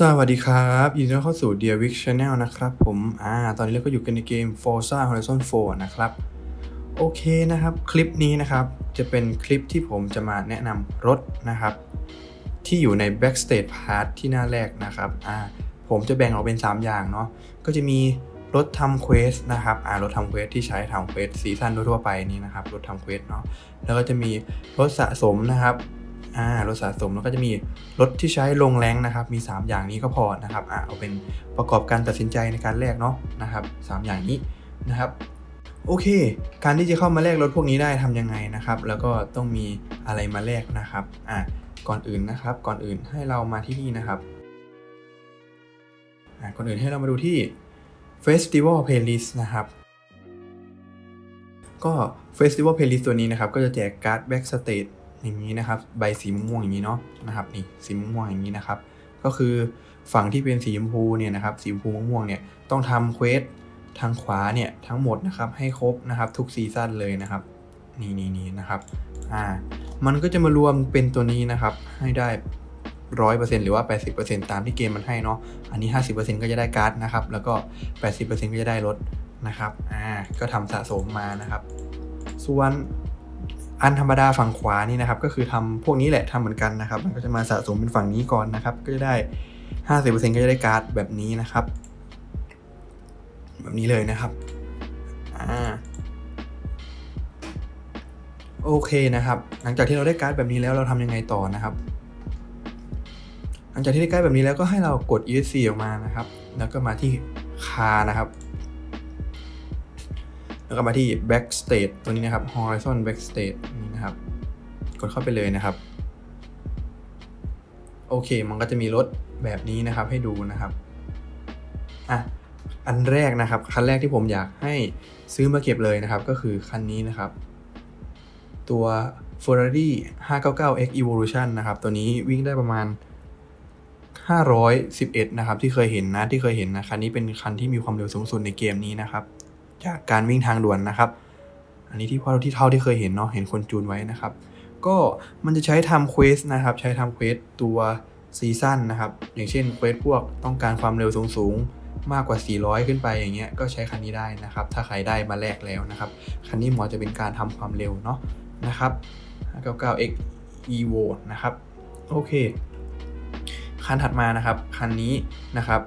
สวัสดีครับ ยินดีต้อนรับเข้าสู่ Dear Wick Channel นะครับผมอ่าตอนนี้เราก็อยู่กันในเกม Forza Horizon 4 นะครับ โอเคนะครับ คลิปนี้นะครับ จะเป็นคลิปที่ผมจะมาแนะนำรถนะครับ ที่อยู่ใน Backstage Part ที่หน้าแรกนะครับอ่าผมจะแบ่งออกเป็น 3 อย่างเนาะก็จะมีรถทำเควสนะครับอ่ารถทำเควสที่ใช้ทำเควสซีซั่นทั่วไปนี่นะครับ รถทำเควสเนาะแล้วก็จะมีรถสะสมนะครับ อ่ารถสะสมแล้วก็จะมีรถที่ใช้ลงแรงนะครับ มี 3 อย่างนี้ก็พอนะครับอ่าเอาเป็นประกอบการตัดสินใจในการแลกเนาะนะครับสามอย่างนี้นะครับโอเค การที่จะเข้ามาแลกรถพวกนี้ได้ทำยังไงนะครับ แล้วก็ต้องมีอะไรมาแลกนะครับอะก่อนอื่นนะครับ ก่อนอื่นให้เรามาที่นี่นะครับอะก่อนอื่นให้เรามาดูที่ Festival Playlist นะครับ ก็ Festival Playlist ตัวนี้นะครับ ก็จะแจกการ์ด Backstage อย่างนี้นะครับ ใบสีม่วงอย่างนี้เนาะนะครับนี่สีม่วงอย่างนี้นะครับ ก็คือฝั่งที่เป็นสีชมพูเนี่ยนะครับสีชมพูม่วงเนี่ยต้องทำเควสทางขวาเนี่ยทั้งหมดนะครับให้ครบนะครับทุกซีซั่นเลยนะครับนี่นี่นี่นะครับอ่ามันก็จะมารวมเป็นตัวนี้นะครับให้ได้ร้อยเปอร์เซ็นต์หรือว่า80%ตามที่เกมมันให้เนาะอันนี้50%ก็จะได้การ์ดนะครับแล้วก็80%ก็จะได้รถนะครับอ่าก็ทำสะสมมานะครับ ส่วน อันธรรมดาฝั่งขวานี่นะครับ ก็คือทำพวกนี้แหละทำเหมือนกันนะครับ มันก็จะมาสะสมเป็นฝั่งนี้ก่อนนะครับ ก็จะได้ 50%ก็จะได้การ์ดแบบนี้นะครับ แบบนี้เลยนะครับอ่าโอเคนะครับ หลังจากที่เราได้การ์ดแบบนี้แล้วเราทำยังไงต่อนะครับ หลังจากที่ได้การ์ดแบบนี้แล้วก็ให้เรากด ESC ออกมานะครับ แล้วก็มาที่คานะครับ แล้วก็มาที่ backstage ตัวนี้นะครับ horizon backstage นี่นะครับ กดเข้าไปเลยนะครับ โอเค มันก็จะมีรถแบบนี้นะครับให้ดูนะครับ อะ อันแรกนะครับ คันแรกที่ผมอยากให้ซื้อมาเก็บเลยนะครับ ก็คือคันนี้นะครับ ตัว Ferrari 599X Evolution นะครับ ตัวนี้วิ่งได้ประมาณ 511 นะครับ ที่เคยเห็นนะ ที่เคยเห็นนะ คันนี้เป็นคันที่มีความเร็วสูงสุดในเกมนี้นะครับ จากการวิ่งทางด่วนนะครับ อันนี้ที่พอที่เท่าที่เคยเห็นเนาะเห็นคนจูนไว้นะครับ ก็มันจะใช้ทำเควสนะครับ ใช้ทำเควสตัวซีซั่นนะครับ อย่างเช่นเควสพวกต้องการความเร็วสูงๆ มากกว่า 400 ขึ้นไปอย่างเงี้ยก็ใช้คันนี้ได้นะครับ ถ้าใครได้มาแลกแล้วนะครับ คันนี้หมาะจะเป็นการทำความเร็วเนาะนะครับ 99x Evo นะครับ โอเค คันถัดมานะครับ คันนี้นะครับ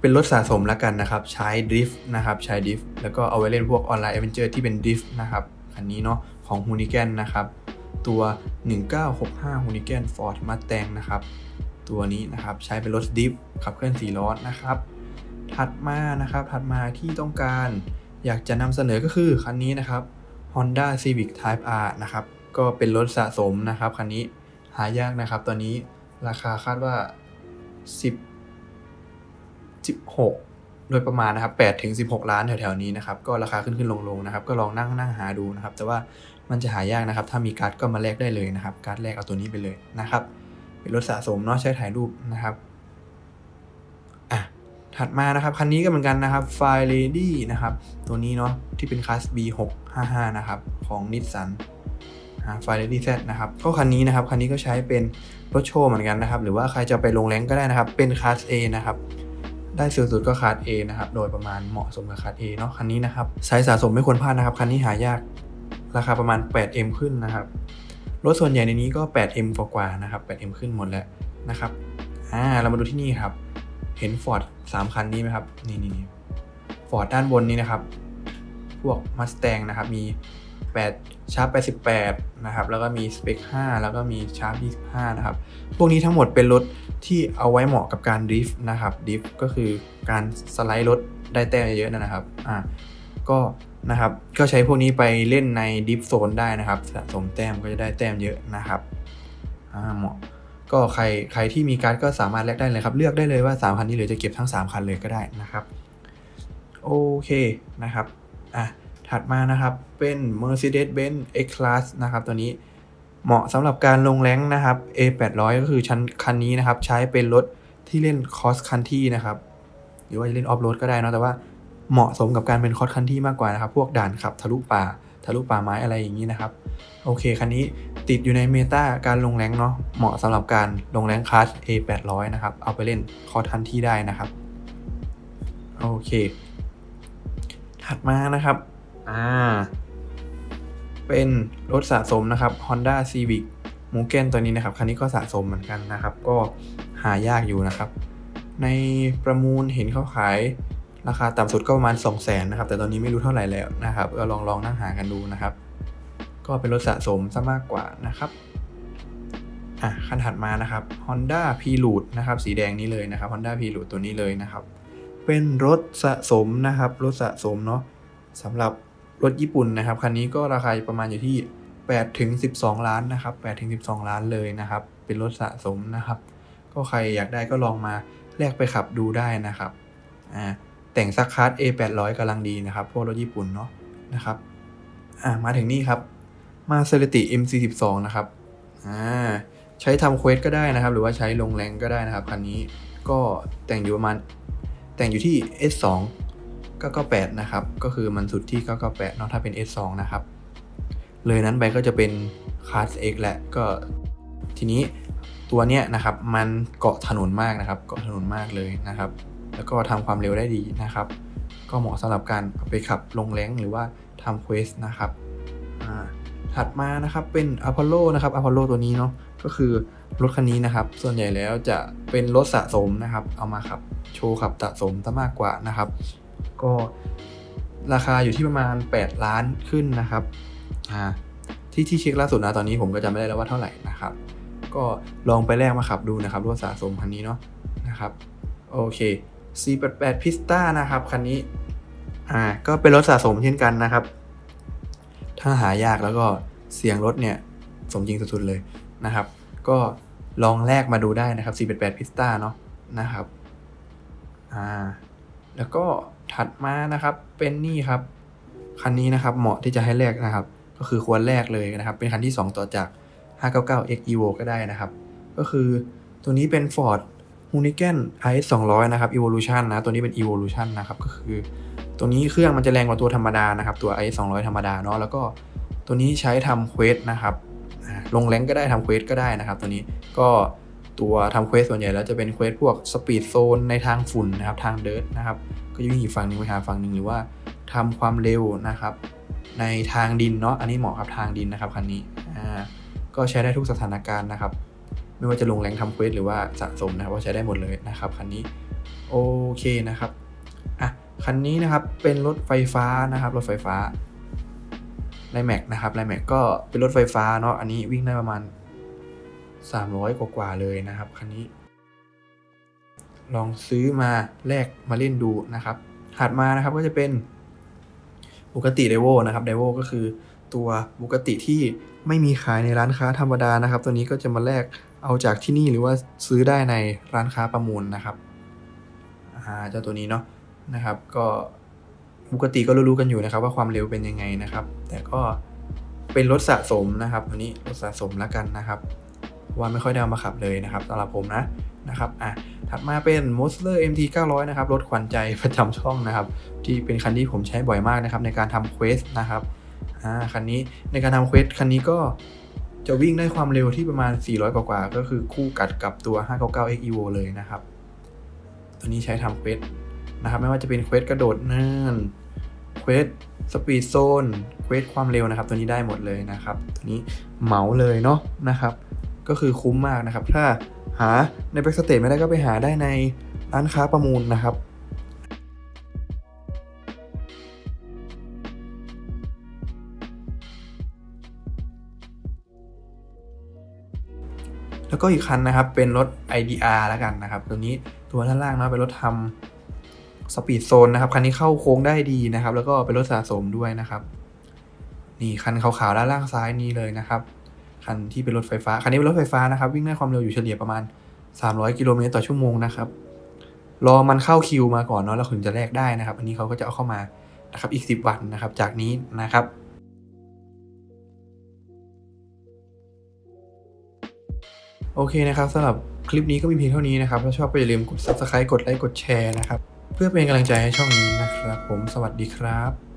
เป็นรถสะสมแล้วกันนะครับ ใช้ดริฟต์นะครับ ใช้ดริฟต์แล้วก็เอาไว้เล่นพวกออนไลน์ a อเวนเจอร์ที่เป็นดริฟต์นะครับ คันนี้เนาะของ h u n i g a n นะครับ ตัว 1965 h u n i g a n Ford Mustang นะครับ ตัวนี้นะครับใช้เป็นรถดิฟขับเคลื่อน4ล้อนะครับ ถัดมานะครับ ถัดมาที่ต้องการอยากจะนำเสนอก็คือคันนี้นะครับ Honda Civic Type R นะครับ ก็เป็นรถสะสมนะครับคันนี้หายากนะครับ ตอนนี้ราคาคาดว่า 10 16 โดยประมาณนะครับ8ถึง16 ล้านแถวๆนี้นะครับ ก็ราคาขึ้นขึ้นลงลงนะครับ ก็ลองนั่งนั่งหาดูนะครับ แต่ว่ามันจะหายากนะครับ ถ้ามีการ์ดก็มาแลกได้เลยนะครับ การ์ดแลกเอาตัวนี้ไปเลยนะครับ เป็นรถสะสมเนาะใช้ถ่ายรูปนะครับอะถัดมานะครับ คันนี้ก็เหมือนกันนะครับ f i r e Lady นะครับ ตัวนี้เนาะที่เป็นคลาส B655 นะครับ ของนิสสันไฟเรดี้แซนะครับ ก็คันนี้นะครับ คันนี้ก็ใช้เป็นรถโชว์เหมือนกันนะครับ หรือว่าใครจะไปลงแรงก็ได้นะครับ เป็นคลาส A นะครับ ได้สูงสุดก็คลาส A นะครับ โดยประมาณเหมาะสมกับคลาส A เนาะคันนี้นะครับไซส์สะสมไม่ควรพลาดนะครับ คันนี้หายาก ราคาประมาณ 8M ขึ้นนะครับ รถส่วนใหญ่ในนี้ก็ 8M กว่าๆนะครับ 8M ขึ้นหมดแล้วนะครับ อ่า เรามาดูที่นี่ครับ เห็น Ford 3 คันนี้ไหมครับ นี่นี่นี่ Ford ด้านบนนี้นะครับ พวก Mustang นะครับ มี 8ชาร์ป88 นะครับ แล้วก็มี Spec 5แล้วก็มีชาร์ป25 นะครับ พวกนี้ทั้งหมดเป็นรถที่เอาไว้เหมาะกับการดริฟต์นะครับดริฟต์ก็คือการสไลด์รถได้แต้มเยอะๆนะครับ อ่า ก็นะครับ ก็ใช้พวกนี้ไปเล่นในดิฟโซนได้นะครับ สะสมแต้มก็จะได้แต้มเยอะนะครับ อ่า เหมาะ ก็ใครใครที่มีการ์ดก็สามารถแลกได้เลยครับ เลือกได้เลยว่า 3 คันนี้หรือจะเก็บทั้ง 3 คันเลยก็ได้นะครับ โอเคนะครับ อะ ถัดมานะครับ เป็น Mercedes-Benz X-Class นะครับ ตัวนี้เหมาะสำหรับการลงแรงนะครับ A800 ก็คือชั้นคันนี้นะครับ ใช้เป็นรถที่เล่น cross country นะครับ หรือว่าจะเล่นออฟโรดก็ได้นะแต่ว่าเหมาะสมกับการเป็น cross country มากกว่านะครับ พวกด่านขับทะลุป่า ทะลุป่าไม้อะไรอย่างนี้นะครับ โอเค คันนี้ติดอยู่ในเมตาการลงแรงเนาะเหมาะสำหรับการลงแรงคลาส A 8 0 0 นะครับ เอาไปเล่นคอทันที่ได้นะครับ โอเค ถัดมานะครับ อ่า เป็นรถสะสมนะครับ Honda Civic m u g e n ตัวนี้นะครับ คันนี้ก็สะสมเหมือนกันนะครับ ก็หายากอยู่นะครับ ในประมูลเห็นเขาขายราคาต่ำสุดก็ประมาณ 2 0 0 0 0นนะครับ แต่ตอนนี้ไม่รู้เท่าไหร่แล้วนะครับ ก็ลองลองนั่งหากันดูนะครับ ก็เป็นรถสะสมซะมากกว่านะครับอะคันถัดมานะครับ Honda p r e l u d e นะครับ สีแดงนี้เลยนะครับ Honda p r e l u d e ตัวนี้เลยนะครับ เป็นรถสะสมนะครับ รถสะสมเนาะสำหรับ รถญี่ปุ่นนะครับคันนี้ก็ราคาประมาณอยู่ที่8ถึง12 ล้านนะครับ8ถึง12 ล้านเลยนะครับ เป็นรถสะสมนะครับ ก็ใครอยากได้ก็ลองมาแลกไปขับดูได้นะครับอ่าแต่งซักคัส A 8 0 0 กำลังดีนะครับ พวกรถญี่ปุ่นเนาะนะครับอ่ามาถึงนี่ครับมาเซเลติ MC12 นะครับอ่าใช้ทำเควสก็ได้นะครับ หรือว่าใช้ลงแรงก็ได้นะครับคันนี้ก็แต่งอยู่ประมาณแต่งอยู่ที่ S2 998 นะครับ ก็คือมันสุดที่ 998เนาะถ้าเป็น S2 นะครับ เลยนั้นไปก็จะเป็นค a s X แหละก็ทีนี้ตัวเนี้ยนะครับมันเกาะถนนมากนะครับ เกาะถนนมากเลยนะครับ แล้วก็ทำความเร็วได้ดีนะครับ ก็เหมาะสำหรับการไปขับลงแรงหรือว่าทำเควสนะครับถัดมานะครับเป็น Apollo นะครับ Apollo ตัวนี้เนาะก็คือรถคันนี้นะครับ ส่วนใหญ่แล้วจะเป็นรถสะสมนะครับ เอามาขับโชว์ขับสะสมซะมากกว่านะครับ ก็ราคาอยู่ที่ประมาณ 8 ล้านขึ้นนะครับอ่าที่ที่เช็คล่าสุดนะตอนนี้ผมก็จำไม่ได้แล้วว่าเท่าไหร่นะครับ ก็ลองไปแลกมาขับดูนะครับรถสะสมคันนี้เนาะนะครับโอเค C88 Pista นะครับคันนี้อ่าก็เป็นรถสะสมเช่นกันนะครับ ถ้าหายากแล้วก็เสียงรถเนี่ยสมจริงสุดๆเลยนะครับ ก็ลองแลกมาดูได้นะครับ488 Pista เนาะนะครับอ่าแล้วก็ ถัดมานะครับเป็นนี่ครับคันนี้นะครับเหมาะที่จะให้แลกนะครับ ก็คือควรแลกเลยนะครับ เป็นคันที่ 2 ต่อจาก 599 X Evo ก็ได้นะครับ ก็คือตัวนี้เป็น Ford h u n i g a n IS 200 นะครับ Evolution นะ ตัวนี้เป็น Evolution นะครับ ก็คือ ตัวนี้เครื่องมันจะแรงกว่าตัวธรรมดานะครับ ตัว IS 200 ธรรมดาเนาะ แล้วก็ตัวนี้ใช้ทำเควสนะครับ ลงแรงก็ได้ทำเควสก็ได้นะครับ ตัวนี้ก็ ตัวทำเควสส่วนใหญ่แล้วจะเป็นเควสพวกสปีดโซนในทางฝุ่นนะครับทางเดิร์นะครับก็วิ่งอีกฝั่งหนึงไปหาฝั่งหนึ่งหรือว่าทำความเร็วนะครับ ในทางดินเนาะอันนี้เหมาะกับทางดินนะครับคันนี้อ่าก็ใช้ได้ทุกสถานการณ์นะครับ ไม่ว่าจะลงแรงทำเควสหรือว่าสะสมนะครับก็ใช้ได้หมดเลยนะครับคันนี้โอเคนะครับอะคันนี้นะครับเป็นรถไฟฟ้านะครับรถไฟฟ้าไลแม็กนะครับไลแม็กก็เป็นรถไฟฟ้าเนาะอันนี้วิ่งได้ประมาณ 300 กว่าๆเลยนะครับคันนี้ ลองซื้อมาแลกมาเล่นดูนะครับ ถัดมานะครับก็จะเป็นบุกติเดโวนะครับเดโวก็คือตัวบุกติที่ไม่มีขายในร้านค้าธรรมดานะครับ ตัวนี้ก็จะมาแลกเอาจากที่นี่หรือว่าซื้อได้ในร้านค้าประมูลนะครับอ่าเจ้าตัวนี้เนาะนะครับ ก็บุกติก็รู้ๆกันอยู่นะครับว่าความเร็วเป็นยังไงนะครับ แต่ก็เป็นรถสะสมนะครับ ตัวนี้รถสะสมแล้วกันนะครับ ว่าไม่ค่อยได้เอามาขับเลยนะครับสำหรับผมนะนะครับอะถัดมาเป็น m o s l e r MT 900นะครับรถขวัญใจประจำช่องนะครับ ที่เป็นคันที่ผมใช้บ่อยมากนะครับในการทำเควสนะครับอ่าคันนี้ในการทำเควสคันนี้ก็จะวิ่งได้ความเร็วที่ประมาณ 400 กว่าๆก็คือคู่กัดกับตัว 599 X Evo เลยนะครับ ตัวนี้ใช้ทำเควสนะครับ ไม่ว่าจะเป็นเควสกระโดดเนินเควสสปีดโซนเควสความเร็วนะครับ ตัวนี้ได้หมดเลยนะครับ ตัวนี้เหมาเลยเนาะนะครับ ก็คือคุ้มมากนะครับ ถ้าหาในแบ็กสเตจไม่ได้ก็ไปหาได้ในร้านค้าประมูลนะครับแล้วก็อีกคันนะครับเป็นรถ IDR แล้วกันนะครับ ตัวนี้ตัวด้านล่างเนาะเป็นรถทำสปีดโซนนะครับ คันนี้เข้าโค้งได้ดีนะครับ แล้วก็เป็นรถสะสมด้วยนะครับ นี่คันขาวๆด้านล่างซ้ายนี้เลยนะครับ คันที่เป็นรถไฟฟ้า คันนี้เป็นรถไฟฟ้านะครับ วิ่งได้ความเร็วอยู่เฉลี่ยประมาณ 300 กิโลเมตรต่อชั่วโมงนะครับ รอมันเข้าคิวมาก่อนเนาะแล้วถึงจะแลกได้นะครับ อันนี้เขาก็จะเอาเข้ามานะครับอีก 10 วันนะครับ จากนี้นะครับโอเคนะครับสำหรับคลิปนี้ก็มีเพียงเท่านี้นะครับถ้าชอบก็อย่าลืมกด subscribe กดไลค์กดแชร์นะครับ เพื่อเป็นกำลังใจให้ช่องนี้นะครับ ผมสวัสดีครับ